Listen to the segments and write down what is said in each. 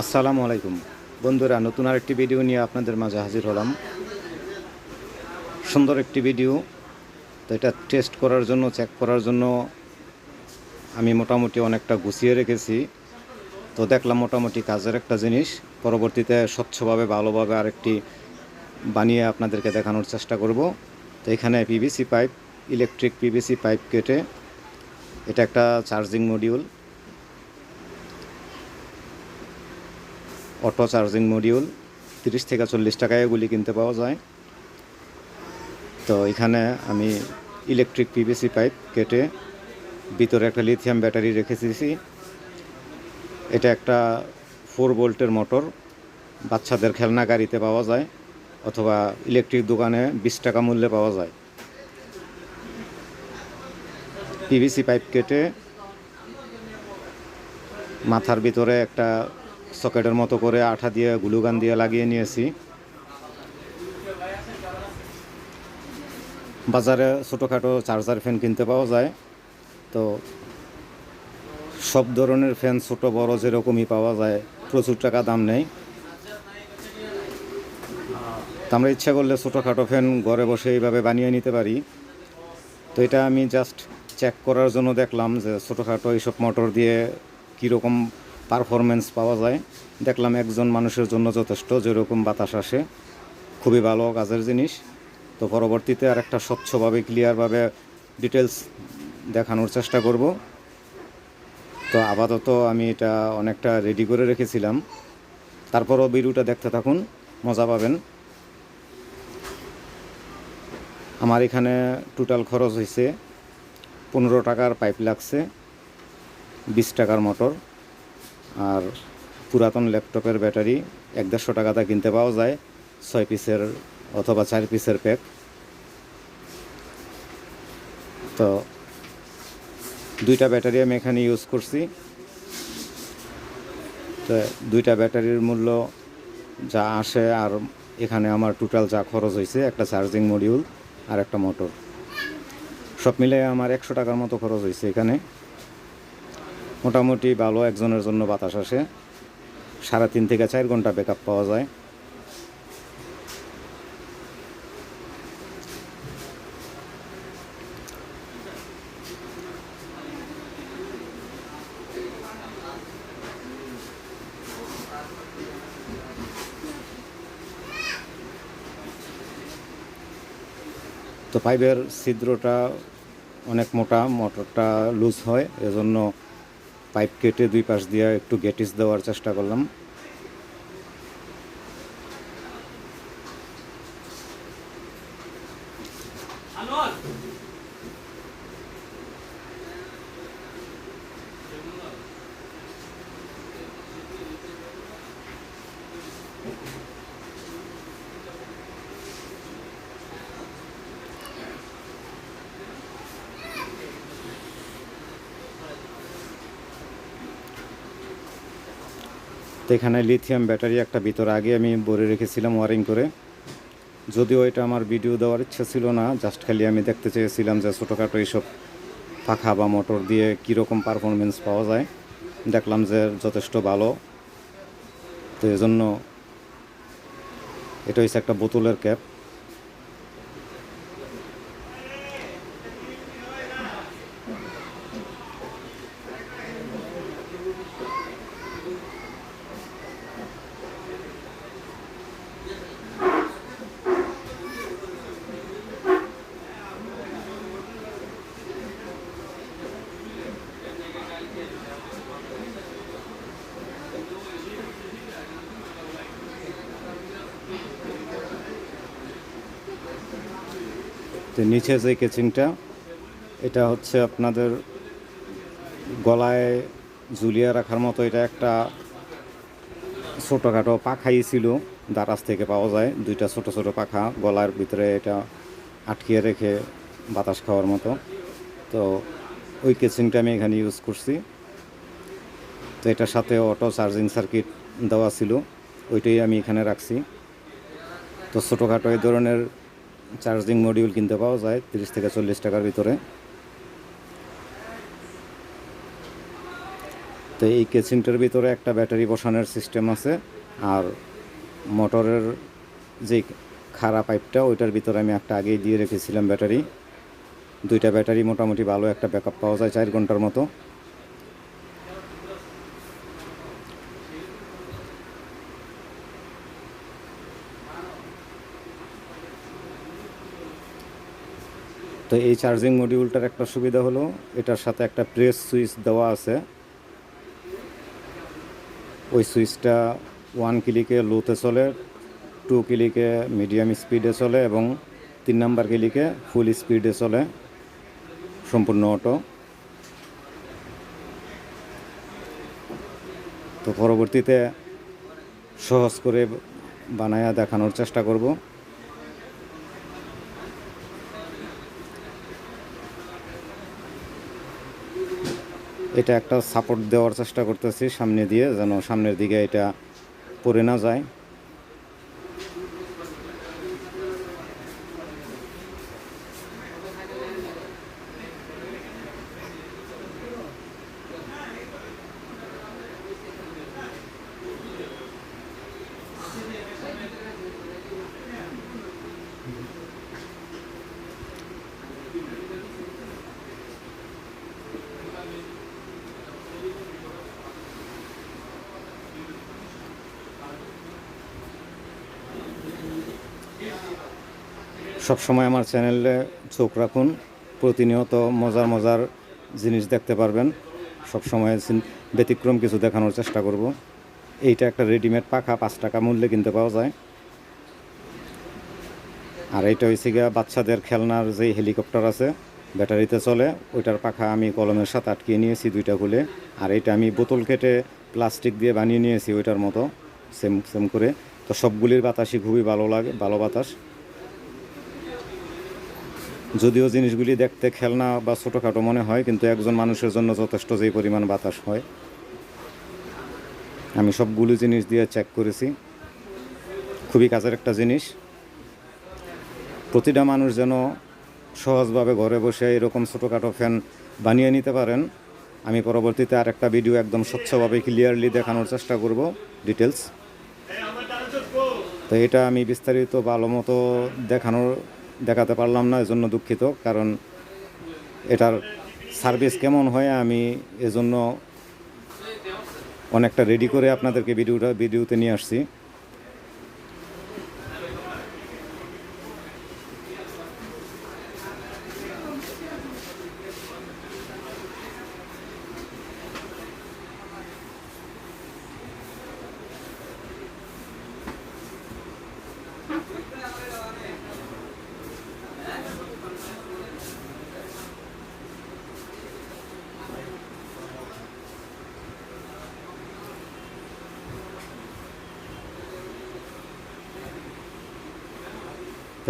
আসসালামু আলাইকুম। বন্ধুরা, নতুন আরেকটি ভিডিও নিয়ে আপনাদের মাঝে হাজির হলাম। সুন্দর একটি ভিডিও। তো এটা টেস্ট করার জন্য চেক করার জন্য আমি মোটামুটি অনেকটা গুছিয়ে রেখেছি। তো দেখলাম মোটামুটি কাজের একটা জিনিস। পরবর্তীতে স্বচ্ছভাবে, ভালোভাবে আরেকটি বানিয়ে আপনাদেরকে দেখানোর চেষ্টা করব। তো এখানে PVC pipe electric PVC pipe কেটে, এটা একটা charging module auto charging module, তিরিশ থেকে চল্লিশ টাকায় এগুলি কিনতে পাওয়া যায়। তো এখানে আমি ইলেকট্রিক পিভিসি পাইপ কেটে ভিতরে একটা লিথিয়াম ব্যাটারি রেখে দিয়েছি। এটা একটা ফোর ভোল্টের মোটর বাচ্চাদের খেলনা গাড়িতে পাওয়া যায়, অথবা ইলেকট্রিক দোকানে বিশ টাকা মূল্যে পাওয়া যায়। পিভিসি পাইপ কেটে মাথার ভিতরে একটা সকেটের মতো করে আঠা দিয়ে, গ্লুগান দিয়ে লাগিয়ে নিয়েছি। বাজারে ছোটোখাটো চার্জার ফ্যান কিনতে পাওয়া যায়। তো সব ধরনের ফ্যান, ছোট, বড় যেরকমই পাওয়া যায়, প্রচুর টাকা দাম নেই। আমরা ইচ্ছা করলে ছোটোখাটো ফ্যান ঘরে বসে এইভাবে বানিয়ে নিতে পারি। তো এটা আমি জাস্ট চেক করার জন্য দেখলাম যে ছোটোখাটো এইসব মোটর দিয়ে কীরকম পারফরমেন্স পাওয়া যায়। দেখলাম একজন মানুষের জন্য যথেষ্ট, যেরকম বাতাস আসে। খুবই ভালো কাজের জিনিস। তো পরবর্তীতে আর একটা স্বচ্ছভাবে ক্লিয়ারভাবে ডিটেলস দেখানোর চেষ্টা করব। তো আপাতত আমি এটা অনেকটা রেডি করে রেখেছিলাম। তারপরও ভিডিওটা দেখতে থাকুন, মজা পাবেন। আমার এখানে টোটাল খরচ হয়েছে পনেরো টাকার পাইপ লাগছে, বিশ টাকার মোটর আর পুরাতন ল্যাপটপের ব্যাটারি এক দেড়শো টাকাতে কিনতে পাওয়া যায়, ছয় পিসের অথবা চার পিসের প্যাক। তো দুইটা ব্যাটারি আমি এখানে ইউজ করছি। তো দুইটা ব্যাটারির মূল্য যা আসে আর এখানে আমার টোটাল যা খরচ হয়েছে, একটা চার্জিং মডিউল আর একটা মোটর সব মিলে আমার একশো টাকার মতো খরচ হয়েছে এখানে। মোটামুটি ভালো, একজনের জন্য বাতাস আসে। সাড়ে তিন থেকে চার ঘণ্টা ব্যাকআপ পাওয়া যায়। তো পাইপের ছিদ্রটা অনেক মোটা মোটরটা লুজ হয়। এজন্য পাইপ কেটে দুই পাশ দিয়ে একটু গেটিস দেওয়ার চেষ্টা করলাম। তো এখানে লিথিয়াম ব্যাটারি একটা ভিতরে আগে আমি ভরে রেখেছিলাম ওয়ারিং করে। যদিও এটা আমার ভিডিও দেওয়ার ইচ্ছা ছিল না জাস্ট খালি আমি দেখতে চেয়েছিলাম যে ছোটোখাটো এইসব পাখা বা মোটর দিয়ে কীরকম পারফরমেন্স পাওয়া যায়। দেখলাম যে যথেষ্ট ভালো। তো এজন্য এটা হচ্ছে একটা বোতলের ক্যাপ তো নিচে যে কেচিংটা, এটা হচ্ছে আপনাদের গলায় ঝুলিয়ে রাখার মতো, এটা একটা ছোটোখাটো পাখাই ছিল, দারাজ থেকে পাওয়া যায়। দুইটা ছোট ছোট পাখা, গলার ভিতরে এটা আটকিয়ে রেখে বাতাস খাওয়ার মতো। তো ওই কেচিংটা আমি এখানে ইউজ করছি। তো এটার সাথে অটো চার্জিং সার্কিট দেওয়া ছিল, ওইটাই আমি এখানে রাখছি। তো ছোটোখাটো এই ধরনের চার্জিং মডিউল কিনতে পাওয়া যায় তিরিশ থেকে চল্লিশ টাকার ভিতরে। তো এই কেচিংটার ভিতরে একটা ব্যাটারি বসানোর সিস্টেম আছে, আর মোটরের যে খারাপ পাইপটা, ওইটার ভিতরে আমি একটা আগেই দিয়ে রেখেছিলাম ব্যাটারি। দুইটা ব্যাটারি মোটামুটি ভালো একটা ব্যাকআপ পাওয়া যায় চার ঘণ্টার মতো। তো এই চার্জিং মডিউলটার একটা সুবিধা হলো, এটার সাথে একটা প্রেস সুইচ দেওয়া আছে। ওই সুইচটা ওয়ান ক্লিকে লোতে চলে টু ক্লিকে মিডিয়াম স্পিডে চলে এবং তিন নাম্বার ক্লিকে ফুল স্পিডে চলে, সম্পূর্ণ অটো তো পরবর্তীতে সহজ করে বানায়া দেখানোর চেষ্টা করব। এটা একটা সাপোর্ট দেওয়ার চেষ্টা করতেছি সামনে দিয়ে, যেন সামনের দিকে এটা পড়ে না যায়। সবসময় আমার চ্যানেলে চোখ রাখুন, প্রতিনিয়ত মজার মজার জিনিস দেখতে পারবেন। সবসময় ব্যতিক্রম কিছু দেখানোর চেষ্টা করব। এইটা একটা রেডিমেড পাখা, পাঁচ টাকা মূল্যে কিনতে পাওয়া যায়। আর এইটা হয়েছে গিয়া বাচ্চাদের খেলনার যে হেলিকপ্টার আছে, ব্যাটারিতে চলে, ওইটার পাখা আমি কলমের সাথে আটকিয়ে নিয়েছি দুইটা খুলে। আর এটা আমি বোতল কেটে প্লাস্টিক দিয়ে বানিয়ে নিয়েছি ওইটার মতো সেম সেম করে। তো সবগুলির বাতাসই খুবই ভালো লাগে, ভালো বাতাস। যদিও জিনিসগুলি দেখতে খেলনা বা ছোটোখাটো মনে হয়, কিন্তু একজন মানুষের জন্য যথেষ্ট যেই পরিমাণ বাতাস হয়। আমি সবগুলো জিনিস দিয়ে চেক করেছি। খুবই কাজের একটা জিনিস। প্রতিটা মানুষ যেন সহজভাবে ঘরে বসে এরকম ছোটোখাটো ফ্যান বানিয়ে নিতে পারেন। আমি পরবর্তীতে আর একটা ভিডিও একদম স্বচ্ছভাবে ক্লিয়ারলি দেখানোর চেষ্টা করব ডিটেলস তো এটা আমি বিস্তারিত ভালো মতো দেখানোর দেখাতে পারলাম না, এজন্য দুঃখিত, কারণ এটার সার্ভিস কেমন হয় আমি এজন্য অনেকটা রেডি করে আপনাদেরকে ভিডিওটা ভিডিওতে নিয়ে আসছি।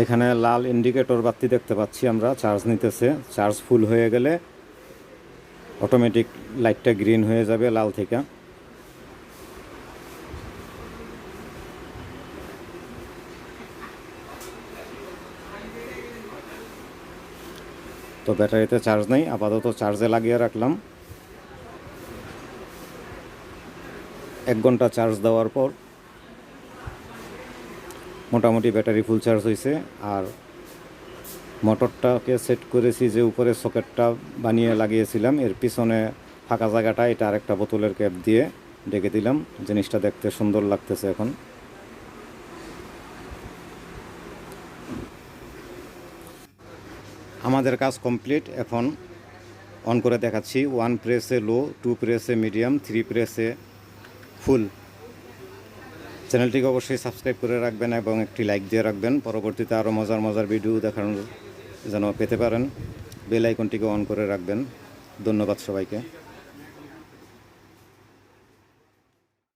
এখানে লাল ইন্ডিকেটর বাতি দেখতে পাচ্ছি আমরা চার্জ নিতেছে। চার্জ ফুল হয়ে গেলে অটোমেটিক লাইটটা গ্রিন হয়ে যাবে লাল থেকে। তো ব্যাটারিতে চার্জ নেই, আপাতত চার্জে লাগিয়ে রাখলাম। এক ঘণ্টা চার্জ দেওয়ার পর মোটামুটি ব্যাটারি ফুল চার্জ হয়েছে আর মোটরটাকে সেট করেছি যে উপরে সকেটটা বানিয়ে লাগিয়েছিলাম। এর পিছনে ফাঁকা জায়গাটা, এটা আরেকটা বোতলের ক্যাপ দিয়ে ডেকে দিলাম। জিনিসটা দেখতে সুন্দর লাগতেছে এখন। আমাদের কাজ কমপ্লিট। এখন অন করে দেখাচ্ছি। ওয়ান প্রেসে লো, টু প্রেসে মিডিয়াম, থ্রি প্রেসে ফুল। চ্যানেলটিকে অবশ্যই সাবস্ক্রাইব করে রাখবেন এবং একটি লাইক দিয়ে রাখবেন। পরবর্তীতে আরও মজার মজার ভিডিও দেখানোর যেন পেতে পারেন। বেল আইকনটিকে অন করে রাখবেন। ধন্যবাদ সবাইকে।